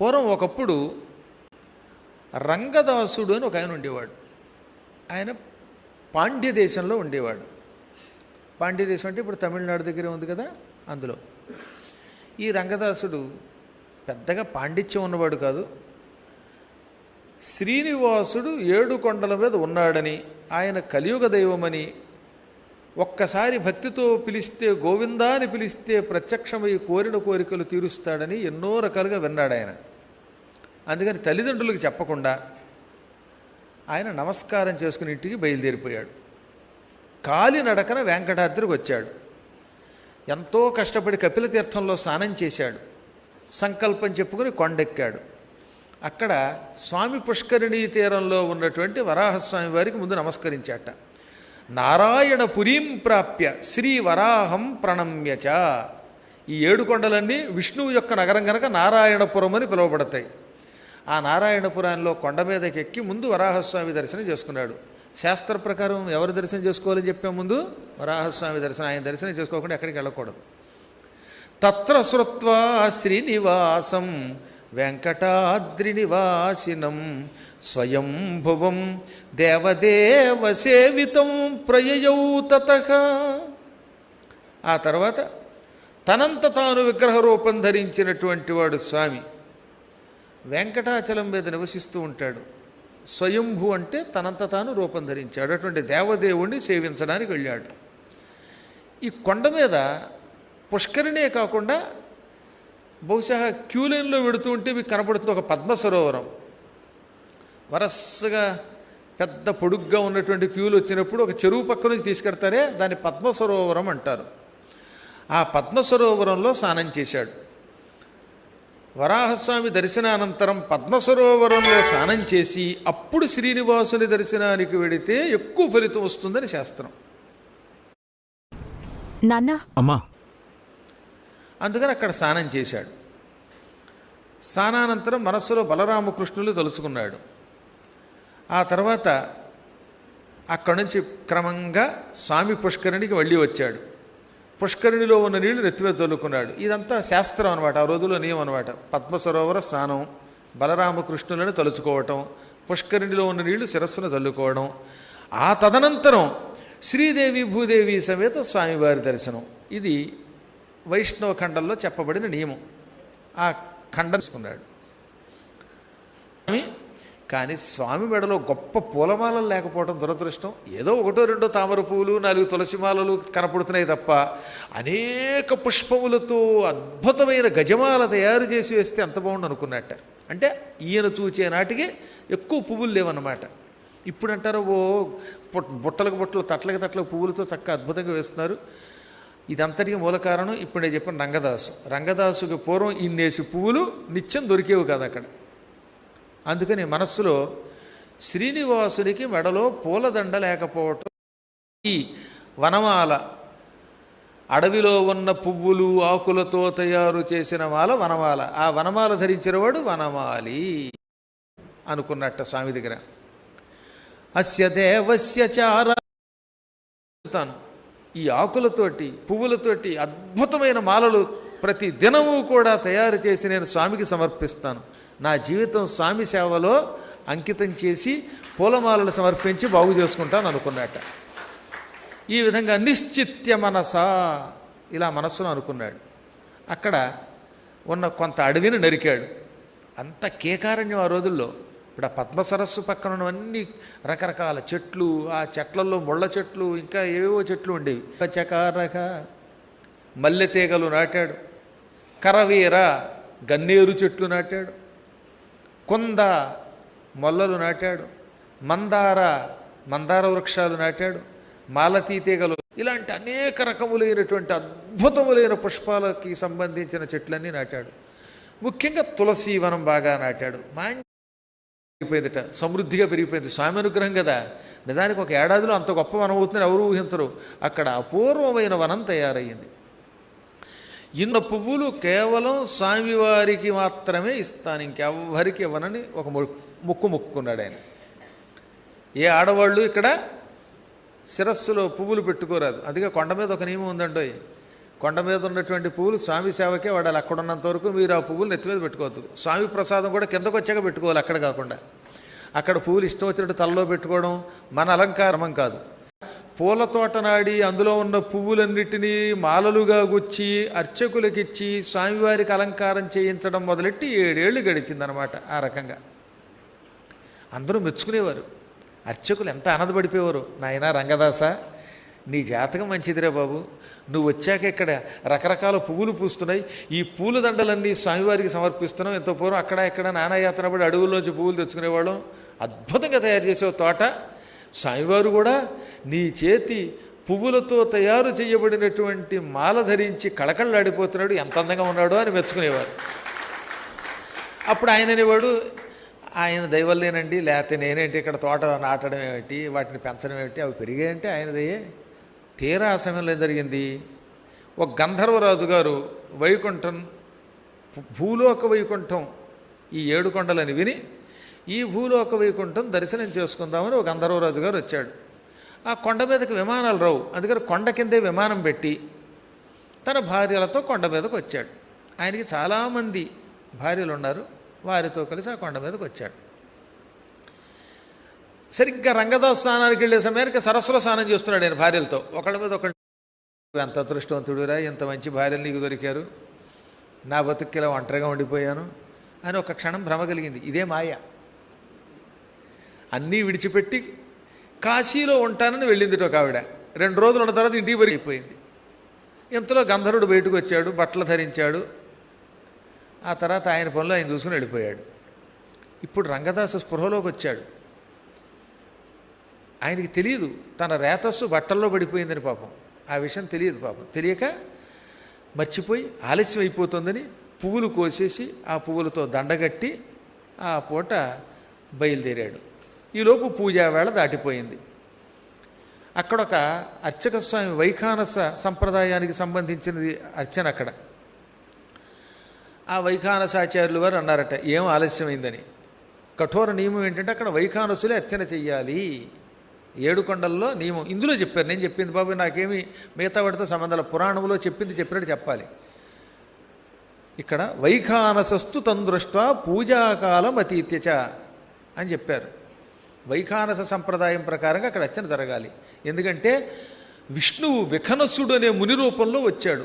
పూర్వం ఒకప్పుడు రంగదాసుడు అని ఒక ఆయన ఉండేవాడు. ఆయన పాండ్య దేశంలో ఉండేవాడు. పాండ్య దేశం అంటే ఇప్పుడు తమిళనాడు దగ్గర ఉంది కదా అందులో. ఈ రంగదాసుడు పెద్దగా పాండిత్యం ఉన్నవాడు కాదు. శ్రీనివాసుడు ఏడు కొండల మీద ఉన్నాడని ఆయన కలియుగ దైవమని ఒక్కసారి భక్తితో పిలిస్తే గోవిందాన్ని పిలిస్తే ప్రత్యక్షమై కోరిన కోరికలు తీరుస్తాడని ఎన్నో రకాలుగా విన్నాడు ఆయన అందుకని తల్లిదండ్రులకు చెప్పకుండా ఆయన నమస్కారం చేసుకుని ఇంటికి బయలుదేరిపోయాడు. కాలి నడకన వెంకటాద్రికి వచ్చాడు. ఎంతో కష్టపడి కపిల తీర్థంలో స్నానం చేశాడు. సంకల్పం చెప్పుకుని కొండెక్కాడు. అక్కడ స్వామి పుష్కరిణీ తీరంలో ఉన్నటువంటి వరాహస్వామి వారికి ముందు నమస్కరించాట. నారాయణ పురీం ప్రాప్య శ్రీ వరాహం ప్రణమ్యచ ఈ ఏడు కొండలన్నీ విష్ణువు యొక్క నగరం కనుక నారాయణపురం అని పిలువబడతాయి. ఆ నారాయణపురాల్లో కొండ మీదకి ఎక్కి ముందు వరాహస్వామి దర్శనం చేసుకున్నాడు. శాస్త్ర ప్రకారం ఎవరు దర్శనం చేసుకోవాలని చెప్పే ముందు? వరాహస్వామి దర్శనం. ఆయన దర్శనం చేసుకోకుండా ఎక్కడికి వెళ్ళకూడదు. తత్ర శ్రుత్వా శ్రీనివాసం వెంకటాద్రినివాసినం స్వయంభువం దేవదేవ సేవితం ప్రయయౌ తత ఆ తర్వాత తనంత తాను విగ్రహ రూపం ధరించినటువంటి వాడు స్వామి. వెంకటాచలం మీద నివసిస్తూ ఉంటాడు. స్వయంభు అంటే తనంత తాను రూపం ధరించాడు. అటువంటి దేవదేవుణ్ణి సేవించడానికి వెళ్ళాడు. ఈ కొండ మీద పుష్కరిణే కాకుండా బహుశా క్యూ లైన్లో వెడుతూ ఉంటే మీకు కనపడుతుంది ఒక పద్మ సరోవరం. వరసగా పెద్ద పొడుగ్గా ఉన్నటువంటి క్యూలు వచ్చినప్పుడు ఒక చెరువు పక్క నుంచి తీసుకెడతారే దాన్ని పద్మ సరోవరం అంటారు. ఆ పద్మ సరోవరంలో స్నానం చేశాడు. వరాహస్వామి దర్శనానంతరం పద్మ సరోవరంలో స్నానం చేసి అప్పుడు శ్రీనివాసుని దర్శనానికి వెడితే ఎక్కువ ఫలితం వస్తుందని శాస్త్రం. నాన్న. అమ్మా. అందుకని అక్కడ స్నానం చేశాడు. స్నానానంతరం మనస్సులో బలరామకృష్ణులు తలుచుకున్నాడు. ఆ తర్వాత అక్కడి నుంచి క్రమంగా స్వామి పుష్కరిణికి వెళ్ళి వచ్చాడు. పుష్కరిణిలో ఉన్న నీళ్ళు నెత్తివే చల్లుకున్నాడు ఇదంతా శాస్త్రం అనమాట ఆ రోజుల్లో నియమం అనమాట పద్మసరోవర స్నానం బలరామకృష్ణులను తలుచుకోవటం పుష్కరిణిలో ఉన్న నీళ్ళు శిరస్సును చల్లుకోవడం ఆ తదనంతరం శ్రీదేవి భూదేవి సమేత స్వామివారి దర్శనం. ఇది వైష్ణవ ఖండంలో చెప్పబడిన నియమం. ఆ ఖండం తీసుకున్నాడు. కానీ స్వామి మెడలో గొప్ప పూలమాలలు లేకపోవడం దురదృష్టం. ఏదో ఒకటో రెండో తామర పువ్వులు నాలుగు తులసిమాలలు కనపడుతున్నాయి తప్ప అనేక పుష్పములతో అద్భుతమైన గజమాల తయారు చేసి వేస్తే ఎంత బాగుండు అనుకున్నట్ట. అంటే ఈయన చూచే నాటికి ఎక్కువ పువ్వులు లేవన్నమాట. ఇప్పుడు అంటారు ఓ బుట్టలకు బుట్టలు తట్లకి తట్లకు పువ్వులతో చక్కగా అద్భుతంగా వేస్తున్నారు. ఇదంతటికి మూల కారణం ఇప్పుడు నేను చెప్పిన రంగదాసు. రంగదాసుకి పూర్వం ఇన్నేసి పువ్వులు నిత్యం దొరికేవి కాదు అక్కడ. అందుకని మనస్సులో శ్రీనివాసునికి మెడలో పూలదండ లేకపోవటం. ఈ వనమాల అడవిలో ఉన్న పువ్వులు ఆకులతో తయారు చేసిన మాల వనమాల. ఆ వనమాల ధరించినవాడు వనమాలి అనుకున్నట్ట స్వామి దగ్గర అస్య దేవస్య చారాను ఈ ఆకులతోటి పువ్వులతోటి అద్భుతమైన మాలలు ప్రతి దినము కూడా తయారు చేసి నేను స్వామికి సమర్పిస్తాను. నా జీవితం స్వామి సేవలో అంకితం చేసి పూలమాలలు సమర్పించి బాగు చేసుకుంటాను అనుకున్నాట. ఈ విధంగా నిశ్చిత్య మనస ఇలా మనస్సును అనుకున్నాడు. అక్కడ ఉన్న కొంత అడవిని నరికాడు. అంత కేకారణ్యం ఆ రోజుల్లో. ఇప్పుడు ఆ పద్మ సరస్సు పక్కన ఉన్నవన్నీ రకరకాల చెట్లు ఆ చెట్లలో ముళ్ళ చెట్లు ఇంకా ఏవేవో చెట్లు ఉండేవి. చకారక మల్లె తీగలు నాటాడు. కరవీర గన్నేరు చెట్లు నాటాడు. కొంద మొల్లలు నాటాడు మందార మందార వృక్షాలు నాటాడు మాలతీ తీగలు ఇలాంటి అనేక రకములైనటువంటి అద్భుతములైన పుష్పాలకి సంబంధించిన చెట్లన్నీ నాటాడు. ముఖ్యంగా తులసి వనం బాగా నాటాడు. మంచి పెరిగిపోయిందట సమృద్ధిగా పెరిగిపోయింది. స్వామి అనుగ్రహం కదా. నిజానికి ఒక ఏడాదిలో అంత గొప్ప వనం అవుతుందని ఎవరు ఊహించరు. అక్కడ అపూర్వమైన వనం తయారయ్యింది. ఇన్న పువ్వులు కేవలం స్వామివారికి మాత్రమే ఇస్తాను ఇంకెవ్వరికి ఇవ్వనని ఒక ముక్కు ముక్కున్నాడు ఆయన. ఏ ఆడవాళ్ళు ఇక్కడ శిరస్సులో పువ్వులు పెట్టుకోరాదు. అందుకే కొండ మీద ఒక నియమం ఉందండి. కొండ మీద ఉన్నటువంటి పువ్వులు స్వామి సేవకే వాడాలి. అక్కడ ఉన్నంత వరకు మీరు ఆ పువ్వులు నెత్తి మీద పెట్టుకోవద్దు. స్వామి ప్రసాదం కూడా కిందకు వచ్చాక పెట్టుకోవాలి అక్కడ కాకుండా. అక్కడ పువ్వులు ఇష్టం వచ్చినట్టు తలలో పెట్టుకోవడం మన అలంకారమం కాదు. పూల తోట నాడి అందులో ఉన్న పువ్వులన్నిటినీ మాలలుగా గుచ్చి అర్చకులకిచ్చి స్వామివారికి అలంకారం చేయించడం మొదలెట్టి ఏడేళ్ళు గడిచిందనమాట ఆ రకంగా. అందరూ మెచ్చుకునేవారు. అర్చకులు ఎంత ఆనందపడిపోయేవారు. నాయన రంగదాస నీ జాతకం మంచిదిరా బాబు. నువ్వు వచ్చాక ఇక్కడ రకరకాల పువ్వులు పూస్తున్నాయి. ఈ పూల దండలన్నీ స్వామివారికి సమర్పిస్తున్నాం. ఎంతో పూర్వం అక్కడ ఇక్కడ నానాయాత్ర పడి అడవుల్లోంచి పువ్వులు తెచ్చుకునేవాళ్ళం. అద్భుతంగా తయారు చేసే తోట. స్వామివారు కూడా నీ చేతి పువ్వులతో తయారు చేయబడినటువంటి మాల ధరించి కళకళలాడిపోతున్నాడు ఎంత అందంగా ఉన్నాడో అని మెచ్చుకునేవారు. అప్పుడు ఆయన అనేవాడు ఆయన దయవల్లేనండి లేకపోతే నేనేంటి ఇక్కడ తోట నాటడం ఏమిటి వాటిని పెంచడం ఏమిటి అవి పెరిగాయంటే ఆయనదయ్యే తీరా ఆ సమయంలో ఏం జరిగింది? ఒక గంధర్వరాజు గారు వైకుంఠం భూలోక వైకుంఠం ఈ ఏడు కొండలని విని ఈ భూలోక వైకుంఠం దర్శనం చేసుకుందామని ఒక గంధర్వరాజు గారు వచ్చాడు. ఆ కొండ మీదకి విమానాలు రావు. అందుకని కొండ కిందే విమానం పెట్టి తన భార్యలతో కొండ మీదకి వచ్చాడు. ఆయనకి చాలామంది భార్యలు ఉన్నారు వారితో కలిసి ఆ కొండ మీదకి వచ్చాడు. సరిగ్గా రంగదాస్ స్నానానికి వెళ్ళే సమయానికి సరస్సులో స్నానం చేస్తున్నాడు ఆయన భార్యలతో. ఒకళ్ళ మీద ఒకళ్ళు ఎంత అదృష్టవంతుడురా ఇంత మంచి భార్యలు నీకు దొరికారు. నా బతుక్కిలా ఒంటరిగా ఉండిపోయాను అని ఒక క్షణం భ్రమ కలిగింది. ఇదే మాయ. అన్నీ విడిచిపెట్టి కాశీలో ఉంటానని వెళ్ళింది ఒక ఆవిడ. రెండు రోజులు ఉన్న తర్వాత ఇంటికి పెరిగిపోయింది. ఇంతలో గంధర్వుడు బయటకు వచ్చాడు బట్టలు ధరించాడు. ఆ తర్వాత ఆయన పనులు ఆయన చూసుకుని వెళ్ళిపోయాడు. ఇప్పుడు రంగదాసు స్పృహలోకి వచ్చాడు. ఆయనకి తెలియదు తన రేతస్సు బట్టల్లో పడిపోయిందని పాపం. ఆ విషయం తెలియదు పాపం. తెలియక మర్చిపోయి ఆలస్యం అయిపోతుందని పువ్వులు కోసేసి ఆ పువ్వులతో దండగట్టి ఆ పూట బయలుదేరాడు. ఈలోపు పూజా వేళ దాటిపోయింది. అక్కడ ఒక అర్చక స్వామి వైఖానస సంప్రదాయానికి సంబంధించినది అర్చన అక్కడ. ఆ వైఖానసాచార్యులు వారు అన్నారట ఏం ఆలస్యమైందని? కఠోర నియమం ఏంటంటే అక్కడ వైఖానసులే అర్చన చెయ్యాలి. ఏడు కొండల్లో నియమం. ఇందులో చెప్పారు నేను చెప్పింది బాబు నాకేమి మిగతా వాటితో సంబంధాలు పురాణంలో చెప్పింది చెప్పినట్టు చెప్పాలి. ఇక్కడ వైఖానసస్తు తందృష్ట పూజాకాలం అతీత్యచ అని చెప్పారు. వైఖానస సంప్రదాయం ప్రకారంగా అక్కడ అర్చన జరగాలి. ఎందుకంటే విష్ణువు విఖనసుడు అనే ముని రూపంలో వచ్చాడు.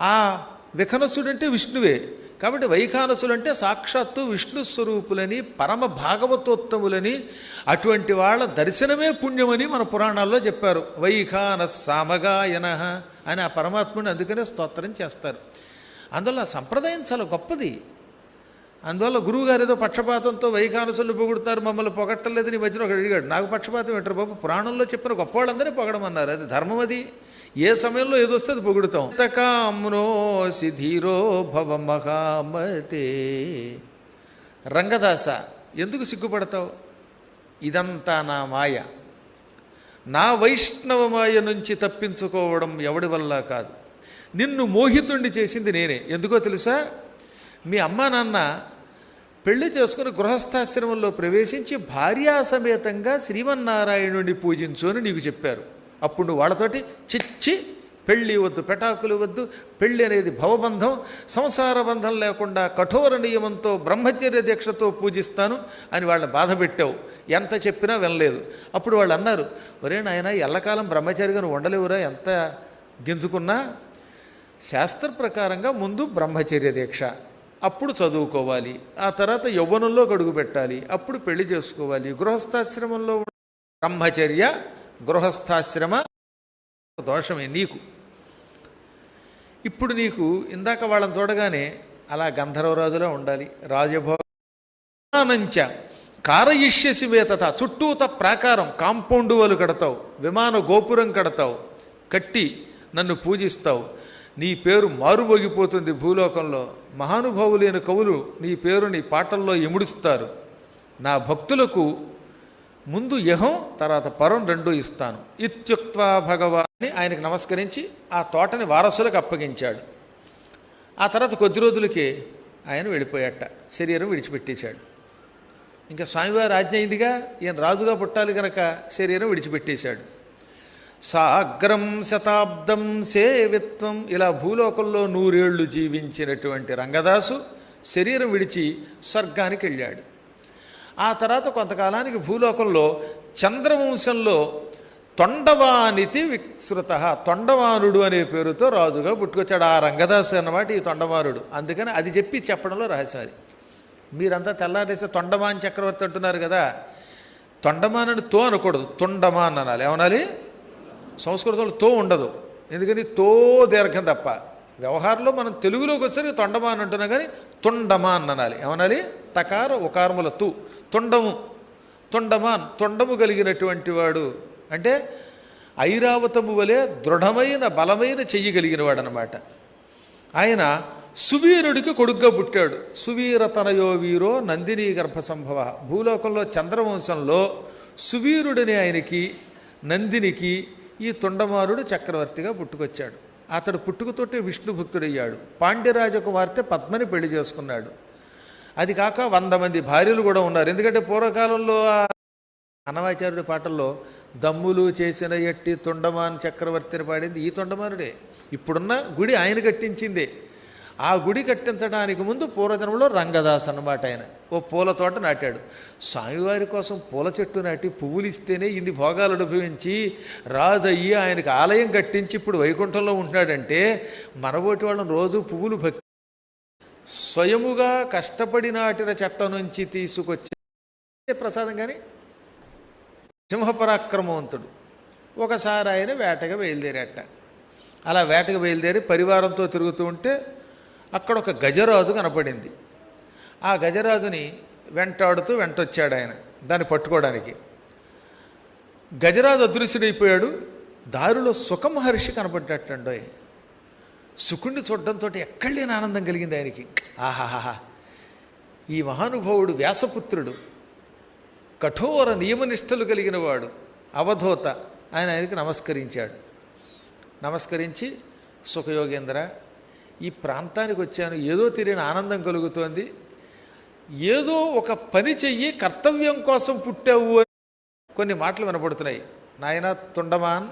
ఆ విఖనసుడు అంటే విష్ణువే. కాబట్టి వైఖానసులు అంటే సాక్షాత్తు విష్ణు స్వరూపులని పరమ భాగవతోత్తములని అటువంటి వాళ్ళ దర్శనమే పుణ్యమని మన పురాణాల్లో చెప్పారు. వైఖాన సామగాయన అని ఆ పరమాత్ముని అందుకనే స్తోత్రం చేస్తారు. అందువల్ల సంప్రదాయం చాలా గొప్పది. అందువల్ల గురువుగారు ఏదో పక్షపాతంతో వైఖానసులు పొగుడుతారు మమ్మల్ని పొగట్టలేదని ఈ మధ్యన ఒకడు అడిగాడు నాకు పక్షపాతం ఏంటారు బాబు? పురాణంలో చెప్పిన గొప్పవాళ్ళందరినీ పొగడమన్నారు. అది ధర్మం అది ఏ సమయంలో ఏదో వస్తే అది పొగుడుతాం. తకామ్రో ధీరో భవ మహామతే. రంగదాస ఎందుకు సిగ్గుపడతావు? ఇదంతా నా మాయ. నా వైష్ణవ మాయ నుంచి తప్పించుకోవడం ఎవడి వల్ల కాదు? నిన్ను మోహితుండి చేసింది నేనే. ఎందుకో తెలుసా? మీ అమ్మ నాన్న పెళ్ళి చేసుకుని గృహస్థాశ్రమంలో ప్రవేశించి భార్యాసమేతంగా శ్రీమన్నారాయణుడిని పూజించు అని నీకు చెప్పారు. అప్పుడు నువ్వు వాళ్ళతోటి చిచ్చి పెళ్ళి వద్దు పెటాకులు వద్దు పెళ్ళి అనేది భవబంధం సంసార బంధం లేకుండా కఠోర నియమంతో బ్రహ్మచర్య దీక్షతో పూజిస్తాను అని వాళ్ళని బాధ పెట్టావు. ఎంత చెప్పినా వినలేదు. అప్పుడు వాళ్ళు అన్నారు ఒరే నాయన ఎల్లకాలం బ్రహ్మచారిగా ఉండలేవురా ఎంత గింజుకున్నా? శాస్త్ర ప్రకారంగా ముందు బ్రహ్మచర్య దీక్ష. అప్పుడు చదువుకోవాలి ఆ తర్వాత యవ్వనంలో గడుగు పెట్టాలి అప్పుడు పెళ్ళి చేసుకోవాలి గృహస్థాశ్రమంలో బ్రహ్మచర్య గృహస్థాశ్రమ దోషమే నీకు. ఇప్పుడు నీకు ఇందాక వాళ్ళని చూడగానే అలా గంధర్వరాజులో ఉండాలి. రాజభోగానంచ కారయిష్యసి వేతత చుట్టూత ప్రాకారం కాంపౌండ్ వాళ్ళు కడతావు విమాన గోపురం కడతావు కట్టి నన్ను పూజిస్తావు నీ పేరు మారుమోగిపోతుంది భూలోకంలో. మహానుభావులైన కవులు నీ పేరుని పాటల్లో ఇముడుస్తారు నా భక్తులకు ముందు యహం తర్వాత పరం రెండూ ఇస్తాను. ఇత్యుక్త్వా భగవాన్ని ఆయనకు నమస్కరించి ఆ తోటని వారసులకు అప్పగించాడు. ఆ తర్వాత కొద్ది రోజులకే ఆయన వెళ్ళిపోయాట. శరీరం విడిచిపెట్టేశాడు. ఇంకా స్వామివారి ఆజ్ఞ అయిందిగా ఈయన రాజుగా పుట్టాలి కనుక శరీరం విడిచిపెట్టేశాడు. సాగ్రం శతాబ్దం సేవిత్వం. ఇలా భూలోకంలో నూరేళ్ళు జీవించినటువంటి రంగదాసు శరీరం విడిచి స్వర్గానికి వెళ్ళాడు. ఆ తర్వాత కొంతకాలానికి భూలోకంలో చంద్రవంశంలో తొండవానితి విక్సృత తొండవానుడు అనే పేరుతో రాజుగా పుట్టుకొచ్చాడు ఆ రంగదాసు అన్నమాట ఈ తొండవానుడు. అందుకని అది చెప్పి చెప్పడంలో రహస్యాది మీరంతా తెల్లారేస్తే తొండమాన్ చక్రవర్తి అంటున్నారు కదా. తొండమానని తో అనకూడదు. తొండమాన్ అనాలి. ఏమనాలి? సంస్కృతంలో తో ఉండదు. ఎందుకని? తో దీర్ఘం తప్ప. వ్యవహారంలో మనం తెలుగులోకి వచ్చేసరికి తొండమాన్ అంటున్నాం కానీ తొండమాన్ అనాలి. ఏమనాలి? తకార ఉకారముల తు. తొండము. తొండమాన్ తొండము కలిగినటువంటి వాడు అంటే ఐరావతము వలె దృఢమైన బలమైన చెయ్యి కలిగిన వాడు అనమాట ఆయన సువీరుడికి కొడుగ్గా పుట్టాడు. సువీరతనయో వీరో నందిని గర్భ సంభవ భూలోకంలో చంద్రవంశంలో సువీరుడిని ఆయనకి నందినికి ఈ తొండమారుడు చక్రవర్తిగా పుట్టుకొచ్చాడు. అతడు పుట్టుకతోటే విష్ణు భక్తుడయ్యాడు. పాండ్యరాజ కుమార్తె పద్మని పెళ్ళి చేసుకున్నాడు. అది కాక వంద మంది భార్యలు కూడా ఉన్నారు. ఎందుకంటే పూర్వకాలంలో ఆ పాటల్లో దమ్ములు చేసిన ఎట్టి తొండమాన్ చక్రవర్తిని పాడింది ఈ తొండమానుడే ఇప్పుడున్న గుడి ఆయన కట్టించిందే. ఆ గుడి కట్టించడానికి ముందు పూర్వజన్మలో రంగదాస్ అన్నమాట ఆయన. ఓ పూల తోట నాటాడు. స్వామివారి కోసం పూల చెట్టు నాటి పువ్వులు ఇస్తేనే ఇన్ని భోగాలు అనుభవించి రాజు అయ్యి ఆయనకి ఆలయం కట్టించి ఇప్పుడు వైకుంఠంలో ఉంటున్నాడంటే మనబోటి వాళ్ళని రోజు పువ్వులు భక్తి స్వయముగా కష్టపడి నాటిన చెట్ట నుంచి తీసుకొచ్చే ప్రసాదం కానీ సింహపరాక్రమవంతుడు. ఒకసారి ఆయన వేటగా బయలుదేరట. అలా వేటకు బయలుదేరి పరివారంతో తిరుగుతూ ఉంటే అక్కడ ఒక గజరాజు కనపడింది. ఆ గజరాజుని వెంటాడుతూ వెంటొచ్చాడు ఆయన దాన్ని పట్టుకోవడానికి. గజరాజు అదృశ్యుడైపోయాడు. దారిలో సుఖమహర్షి కనపడ్డట్టండోయ్ సుకుణ్ణి చూడడంతో ఎక్కడ లేని ఆనందం కలిగింది ఆయనకి. ఆహాహాహా. ఈ మహానుభావుడు వ్యాసపుత్రుడు. కఠోర నియమనిష్టలు కలిగిన వాడు అవధూత. ఆయన ఆయనకి నమస్కరించాడు. నమస్కరించి సుఖయోగేంద్ర ఈ ప్రాంతానికి వచ్చాను. ఏదో తెలియని ఆనందం కలుగుతోంది. ఏదో ఒక పని చెయ్యి కర్తవ్యం కోసం పుట్టావు అని కొన్ని మాటలు వినపడుతున్నాయి. నాయన తుండమాన్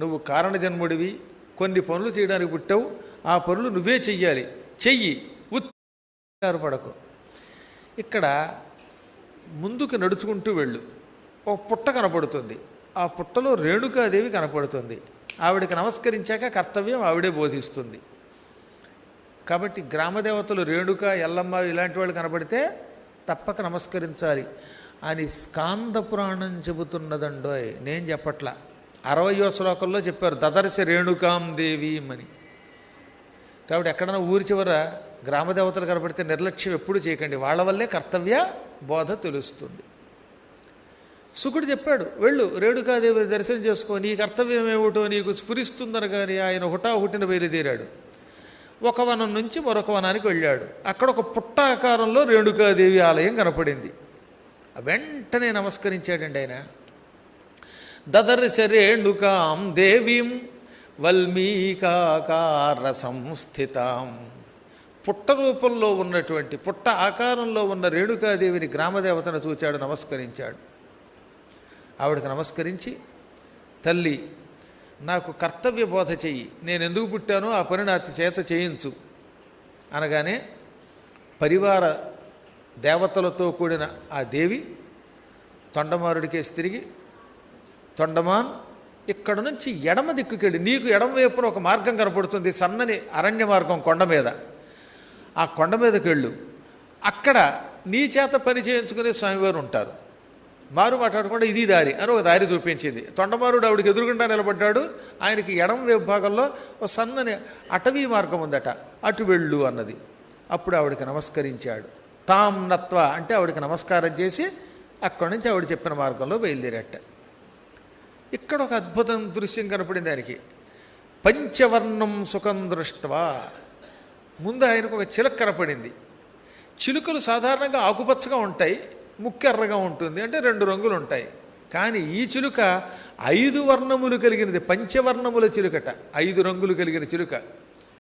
నువ్వు కారణజన్ముడివి. కొన్ని పనులు చేయడానికి పుట్టావు. ఆ పనులు నువ్వే చెయ్యాలి. చెయ్యి. ఉత్తారు పడకు. ఇక్కడ ముందుకు నడుచుకుంటూ వెళ్ళు. ఓ పుట్ట కనపడుతుంది. ఆ పుట్టలో రేణుకాదేవి కనపడుతుంది. ఆవిడకి నమస్కరించాక కర్తవ్యం ఆవిడే బోధిస్తుంది. కాబట్టి గ్రామదేవతలు రేణుక ఎల్లమ్మ ఇలాంటి వాళ్ళు కనబడితే తప్పక నమస్కరించాలి. అని స్కాంద పురాణం చెబుతున్నదండోయ్. నేను చెప్పట్లా. అరవయో శ్లోకంలో చెప్పారు దదర్శ రేణుకాం దేవి అని. కాబట్టి ఎక్కడైనా ఊరి చివర గ్రామదేవతలు కనపడితే నిర్లక్ష్యం ఎప్పుడు చేయకండి. వాళ్ళ వల్లే కర్తవ్య బోధ తెలుస్తుంది. సుకుడు చెప్పాడు వెళ్ళు రేణుకాదేవి దర్శనం చేసుకో. నీ కర్తవ్యం ఏమిటో నీకు స్ఫురిస్తుందని కానీ ఆయన హుటాహుటిన బయలుదేరాడు. ఒక వనం నుంచి మరొక వనానికి వెళ్ళాడు. అక్కడ ఒక పుట్ట ఆకారంలో రేణుకాదేవి ఆలయం కనపడింది. వెంటనే నమస్కరించాడండి ఆయన. దదర్శ రేణుకాం దేవీం వల్మీకాకార సంస్థితాం. పుట్ట రూపంలో ఉన్నటువంటి పుట్ట ఆకారంలో ఉన్న రేణుకాదేవిని గ్రామదేవతను చూచాడు నమస్కరించాడు. ఆవిడకి నమస్కరించి తల్లి నాకు కర్తవ్య బోధ చెయ్యి. నేను ఎందుకు పుట్టానో ఆ పని నా చేత చేయించు. అనగానే పరివార దేవతలతో కూడిన ఆ దేవి తొండమారుడికేసి తిరిగి తొండమాన్ ఇక్కడ నుంచి ఎడమ దిక్కుకెళ్ళి. నీకు ఎడమ వైపున ఒక మార్గం కనపడుతుంది సన్నని అరణ్య మార్గం కొండ మీద. ఆ కొండ మీదకి వెళ్ళు అక్కడ నీ చేత పని చేయించుకునే స్వామివారు ఉంటారు. మారు మాట్లాడకుండా ఇది దారి అని ఒక దారి చూపించింది. తొండమారుడు ఆవిడకి ఎదురుగుండా నిలబడ్డాడు. ఆయనకి ఎడమ విభాగంలో ఒక సన్నని అటవీ మార్గం ఉందట. అటు వెళ్ళు అన్నది. అప్పుడు ఆవిడకి నమస్కరించాడు. తాం నత్వ అంటే ఆవిడకి నమస్కారం చేసి అక్కడి నుంచి ఆవిడ చెప్పిన మార్గంలో బయలుదేరట. ఇక్కడ ఒక అద్భుతం దృశ్యం కనపడింది ఆయనకి. పంచవర్ణం సుఖం దృష్టవా. ముందు ఆయనకు ఒక చిలక కనపడింది. చిలుకలు సాధారణంగా ఆకుపచ్చగా ఉంటాయి. ముక్కెర్రగా ఉంటుంది అంటే రెండు రంగులు ఉంటాయి కానీ ఈ చిలుక ఐదు వర్ణములు కలిగినది పంచవర్ణముల చిలుకట. ఐదు రంగులు కలిగిన చిలుక.